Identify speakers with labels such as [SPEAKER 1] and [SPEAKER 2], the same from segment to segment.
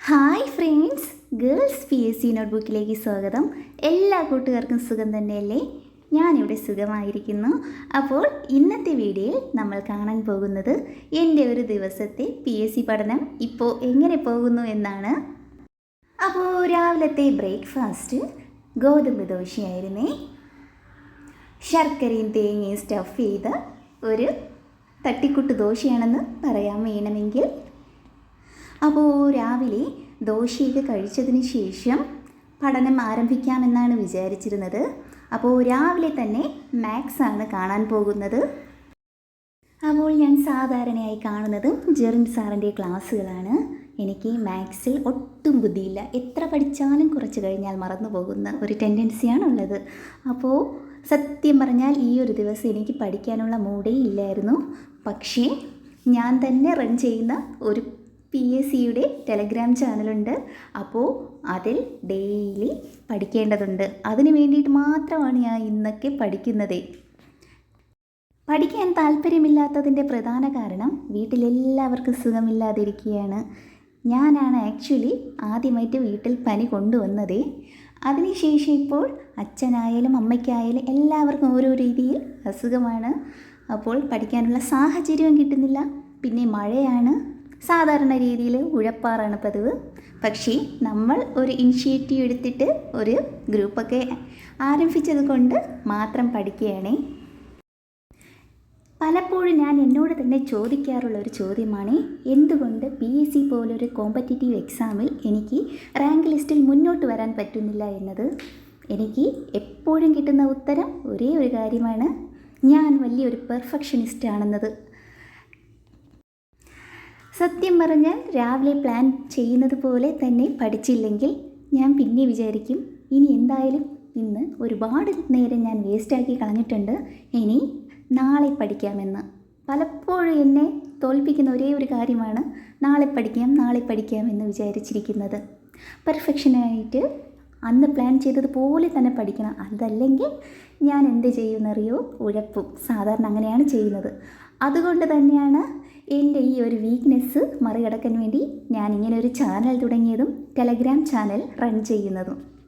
[SPEAKER 1] Hi friends girls P S C note ബുക്കിലേക്ക് സ്വാഗതം. എല്ലാ കൂട്ടുകാർക്കും സുഖം തന്നെയല്ലേ? ഞാനിവിടെ സുഖമായിരിക്കുന്നു. അപ്പോൾ ഇന്നത്തെ വീഡിയോയിൽ നമ്മൾ കാണാൻ പോകുന്നത് എന്റെ ഒരു ദിവസത്തെ പി എസ് സി പഠനം ഇപ്പോൾ എങ്ങനെ പോകുന്നു എന്നാണ്. അപ്പോൾ രാവിലത്തെ ബ്രേക്ക്ഫാസ്റ്റ് ഗോതമ്പ് ദോശയായിരുന്നേ. ശർക്കരയും തേങ്ങയും സ്റ്റഫ് ചെയ്ത ഒരു തട്ടിക്കുട്ട് ദോശയാണെന്ന് പറയാൻ വേണമെങ്കിൽ അപ്പോൾ രാവിലെ ദോശയൊക്കെ കഴിച്ചതിന് ശേഷം പഠനം ആരംഭിക്കാമെന്നാണ് വിചാരിച്ചിരുന്നത്. അപ്പോൾ രാവിലെ തന്നെ മാത്സ് ആണ് കാണാൻ പോകുന്നത്. അപ്പോൾ ഞാൻ സാധാരണയായി കാണുന്നത് ജെറിൻ സാറിന്റെ ക്ലാസ്സുകളാണ്. എനിക്ക് മാത്സിൽ ഒട്ടും ബുദ്ധിയില്ല. എത്ര പഠിച്ചാലും കുറച്ച് കഴിഞ്ഞാൽ മറന്നു പോകുന്ന ഒരു ടെൻഡൻസിയാണുള്ളത് അപ്പോൾ സത്യം പറഞ്ഞാൽ ഈ ഒരു ദിവസം എനിക്ക് പഠിക്കാനുള്ള മൂടേ ഇല്ലായിരുന്നു. പക്ഷേ ഞാൻ തന്നെ റൺ ചെയ്യുന്ന ഒരു പി എസ് സിയുടെ ടെലഗ്രാം ചാനലുണ്ട്. അപ്പോൾ അതിൽ ഡെയിലി പഠിക്കേണ്ടതുണ്ട്. അതിന് വേണ്ടിയിട്ട് മാത്രമാണ് ഞാൻ ഇന്നൊക്കെ പഠിക്കുന്നത്. പഠിക്കാൻ താല്പര്യമില്ലാത്തതിന്റെ പ്രധാന കാരണം വീട്ടിലെല്ലാവർക്കും സുഖമില്ലാതിരിക്കുകയാണ്. ഞാനാണ് ആക്ച്വലി ആദ്യമായിട്ട് വീട്ടിൽ പനി കൊണ്ടുവന്നത്. അതിനുശേഷം ഇപ്പോൾ അച്ഛനായാലും അമ്മയ്ക്കായാലും എല്ലാവർക്കും ഓരോ രീതിയിൽ അസുഖമാണ്. അപ്പോൾ പഠിക്കാനുള്ള സാഹചര്യവും കിട്ടുന്നില്ല. പിന്നെ മഴയാണ്. സാധാരണ രീതിയിൽ ഉഴപ്പാറാണ് പതിവ്. പക്ഷേ നമ്മൾ ഒരു ഇനിഷ്യേറ്റീവ് എടുത്തിട്ട് ഒരു ഗ്രൂപ്പൊക്കെ ആരംഭിച്ചത് കൊണ്ട് മാത്രം പഠിക്കുകയാണേ. പലപ്പോഴും ഞാൻ എന്നോട് തന്നെ ചോദിക്കാറുള്ള ഒരു ചോദ്യമാണ് എന്തുകൊണ്ട് പി എസ് സി പോലൊരു കോമ്പറ്റിറ്റീവ് എക്സാമിൽ എനിക്ക് റാങ്ക് ലിസ്റ്റിൽ മുന്നോട്ട് വരാൻ പറ്റുന്നില്ല എന്നത്? എനിക്ക് എപ്പോഴും കിട്ടുന്ന ഉത്തരം ഒരേ ഒരു കാര്യമാണ്. ഞാൻ വലിയൊരു പെർഫെക്ഷനിസ്റ്റ് ആണെന്നത്. സത്യം പറഞ്ഞാൽ രാവിലെ പ്ലാൻ ചെയ്യുന്നത് പോലെ തന്നെ പഠിച്ചില്ലെങ്കിൽ ഞാൻ പിന്നെ വിചാരിക്കും ഇനി എന്തായാലും ഇന്ന് ഒരുപാട് നേരം ഞാൻ വേസ്റ്റാക്കി കളഞ്ഞിട്ടുണ്ട് ഇനി നാളെ പഠിക്കാമെന്ന്. പലപ്പോഴും എന്നെ തോൽപ്പിക്കുന്ന ഒരേ ഒരു കാര്യമാണ് നാളെ പഠിക്കാം നാളെ പഠിക്കാം എന്ന് വിചാരിച്ചിരിക്കുന്നത്. പെർഫെക്ഷനായിട്ട് അന്ന് പ്ലാൻ ചെയ്തതുപോലെ തന്നെ പഠിക്കണം. അതല്ലെങ്കിൽ ഞാൻ എന്ത് ചെയ്യുമെന്നറിയോ? ഉഴപ്പും. സാധാരണ അങ്ങനെയാണ് ചെയ്യുന്നത്. അതുകൊണ്ട് തന്നെയാണ് എന്റെ ഈ ഒരു വീക്ക്നെസ് മറികടക്കാൻ വേണ്ടി ഞാൻ ഇങ്ങനെ ഒരു ചാനൽ തുടങ്ങിയതും ടെലഗ്രാം ചാനൽ റൺ ചെയ്യുന്നതും.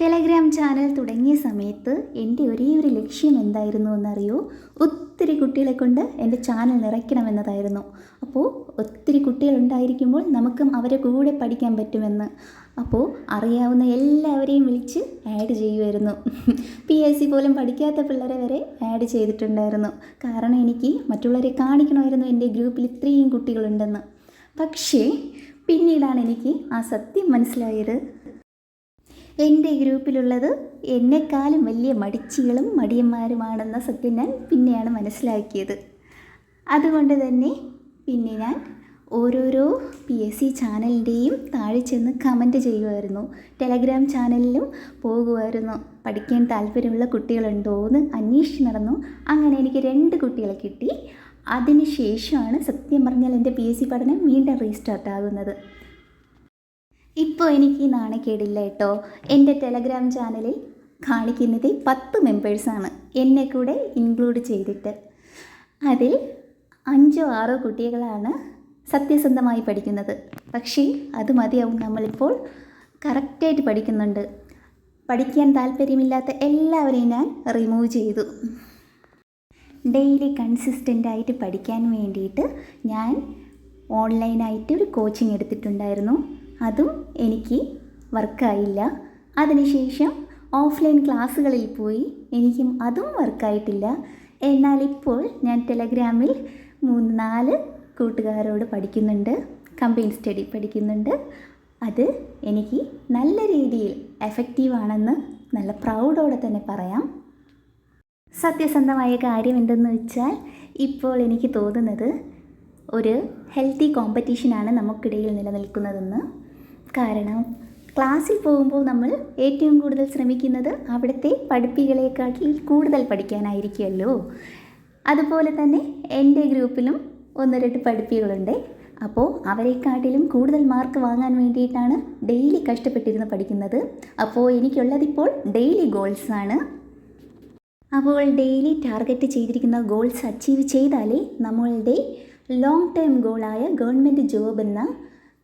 [SPEAKER 1] ടെലഗ്രാം ചാനൽ തുടങ്ങിയ സമയത്ത് എന്റെ ഒരേ ഒരു ലക്ഷ്യം എന്തായിരുന്നു എന്നറിയോ? ഒത്തിരി കുട്ടികളെ കൊണ്ട് എന്റെ ചാനൽ നിറയ്ക്കണമെന്നതായിരുന്നു അപ്പോൾ ഒത്തിരി കുട്ടികളുണ്ടായിരിക്കുമ്പോൾ നമുക്കും അവരെ കൂടെ പഠിക്കാൻ പറ്റുമെന്ന്. അപ്പോൾ അറിയാവുന്ന എല്ലാവരെയും വിളിച്ച് ആഡ് ചെയ്യുമായിരുന്നു പി എസ് സി പോലും പഠിക്കാത്ത പിള്ളേരെ വരെ ആഡ് ചെയ്തിട്ടുണ്ടായിരുന്നു. കാരണം എനിക്ക് മറ്റുള്ളവരെ കാണിക്കണമായിരുന്നു എന്റെ ഗ്രൂപ്പിൽ ഇത്രയും കുട്ടികളുണ്ടെന്ന്. പക്ഷേ പിന്നീടാണ് എനിക്ക് ആ സത്യം മനസ്സിലായത്. എന്റെ ഗ്രൂപ്പിലുള്ളത് എന്നെക്കാളും വലിയ മടിച്ചികളും മടിയന്മാരുമാണെന്ന സത്യം ഞാൻ പിന്നെയാണ് മനസ്സിലാക്കിയത്. അതുകൊണ്ട് തന്നെ പിന്നെ ഞാൻ ഓരോരോ പി എസ് സി ചാനലിന്റെയും താഴെ ചെന്ന് കമന്റ് ചെയ്യുമായിരുന്നു ടെലഗ്രാം ചാനലിലും പോകുമായിരുന്നു പഠിക്കാൻ താല്പര്യമുള്ള കുട്ടികളുണ്ടോ എന്ന് അന്വേഷിച്ച് നടന്നു. അങ്ങനെ എനിക്ക് രണ്ട് കുട്ടികളെ കിട്ടി. അതിന് ശേഷമാണ് സത്യം പറഞ്ഞാൽ എന്റെ പി എസ് സി പഠനം വീണ്ടും റീസ്റ്റാർട്ട് ആകുന്നത്. ഇപ്പോൾ എനിക്ക് നാണക്കേടില്ല കേട്ടോ. എന്റെ ടെലഗ്രാം ചാനലിൽ കാണിക്കുന്നത് പത്ത് മെമ്പേഴ്സാണ് എന്നെ കൂടെ ഇൻക്ലൂഡ് ചെയ്തിട്ട്. അതിൽ അഞ്ചോ ആറോ കുട്ടികളാണ് സത്യസന്ധമായി പഠിക്കുന്നത്. പക്ഷേ അത് മതിയാവും. നമ്മളിപ്പോൾ കറക്റ്റായിട്ട് പഠിക്കുന്നുണ്ട്. പഠിക്കാൻ താല്പര്യമില്ലാത്ത എല്ലാവരെയും ഞാൻ റിമൂവ് ചെയ്തു. ഡെയിലി കൺസിസ്റ്റന്റ് ആയിട്ട് പഠിക്കാൻ വേണ്ടിയിട്ട് ഞാൻ ഓൺലൈനായിട്ട് ഒരു കോച്ചിങ് എടുത്തിട്ടുണ്ടായിരുന്നു. അതും എനിക്ക് വർക്കായില്ല അതിനുശേഷം ഓഫ്ലൈൻ ക്ലാസ്സുകളിൽ പോയി എനിക്കും അതും വർക്കായിട്ടില്ല എന്നാൽ ഇപ്പോൾ ഞാൻ ടെലഗ്രാമിൽ മൂന്ന് നാല് കൂട്ടുകാരോട് പഠിക്കുന്നുണ്ട് കമ്പൈൻ സ്റ്റഡി പഠിക്കുന്നുണ്ട്. അത് എനിക്ക് നല്ല രീതിയിൽ എഫക്റ്റീവാണെന്ന് നല്ല പ്രൗഡോടെ തന്നെ പറയാം. സത്യസന്ധമായ കാര്യം എന്തെന്ന് വെച്ചാൽ ഇപ്പോൾ എനിക്ക് തോന്നുന്നത് ഒരു ഹെൽത്തി കോമ്പറ്റീഷനാണ് നമുക്കിടയിൽ നിലനിൽക്കുന്നതെന്ന്. കാരണം ക്ലാസ്സിൽ പോകുമ്പോൾ നമ്മൾ ഏറ്റവും കൂടുതൽ ശ്രമിക്കുന്നത് അവിടുത്തെ പഠിപ്പികളെക്കാട്ടിൽ കൂടുതൽ പഠിക്കാനായിരിക്കുമല്ലോ. അതുപോലെ തന്നെ എന്റെ ഗ്രൂപ്പിലും ഒന്ന് രണ്ട് പഠിപ്പികളുണ്ട്. അപ്പോൾ അവരെക്കാട്ടിലും കൂടുതൽ മാർക്ക് വാങ്ങാൻ വേണ്ടിയിട്ടാണ് ഡെയിലി കഷ്ടപ്പെട്ടിരുന്ന് പഠിക്കുന്നത്. അപ്പോൾ എനിക്കുള്ളതിപ്പോൾ ഡെയിലി ഗോൾസാണ് അപ്പോൾ ഡെയിലി ടാർഗറ്റ് ചെയ്തിരിക്കുന്ന ഗോൾസ് അച്ചീവ് ചെയ്താലേ നമ്മളുടെ ലോങ് ടേം ഗോളായ ഗവൺമെന്റ് ജോബ് എന്ന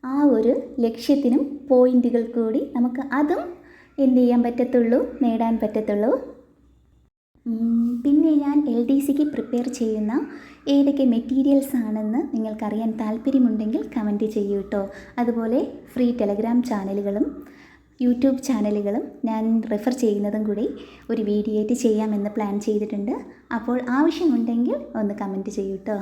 [SPEAKER 1] ആ ഒരു ലക്ഷ്യത്തിനും പോയിന്റുകൾ കൂടി നമുക്ക് അതും എന്ത് ചെയ്യാൻ പറ്റത്തുള്ളൂ നേടാൻ പറ്റത്തുള്ളൂ. പിന്നെ ഞാൻ എൽ ഡി സിക്ക് പ്രിപ്പയർ ചെയ്യുന്ന ഏതൊക്കെ മെറ്റീരിയൽസ് ആണെന്ന് നിങ്ങൾക്കറിയാൻ താല്പര്യമുണ്ടെങ്കിൽ കമന്റ് ചെയ്യൂ കേട്ടോ അതുപോലെ ഫ്രീ ടെലഗ്രാം ചാനലുകളും യൂട്യൂബ് ചാനലുകളും ഞാൻ റെഫർ ചെയ്യുന്നതും കൂടി ഒരു വീഡിയോ ആയിട്ട് ചെയ്യാമെന്ന് പ്ലാൻ ചെയ്തിട്ടുണ്ട്. അപ്പോൾ ആവശ്യമുണ്ടെങ്കിൽ ഒന്ന് കമന്റ് ചെയ്യൂ കേട്ടോ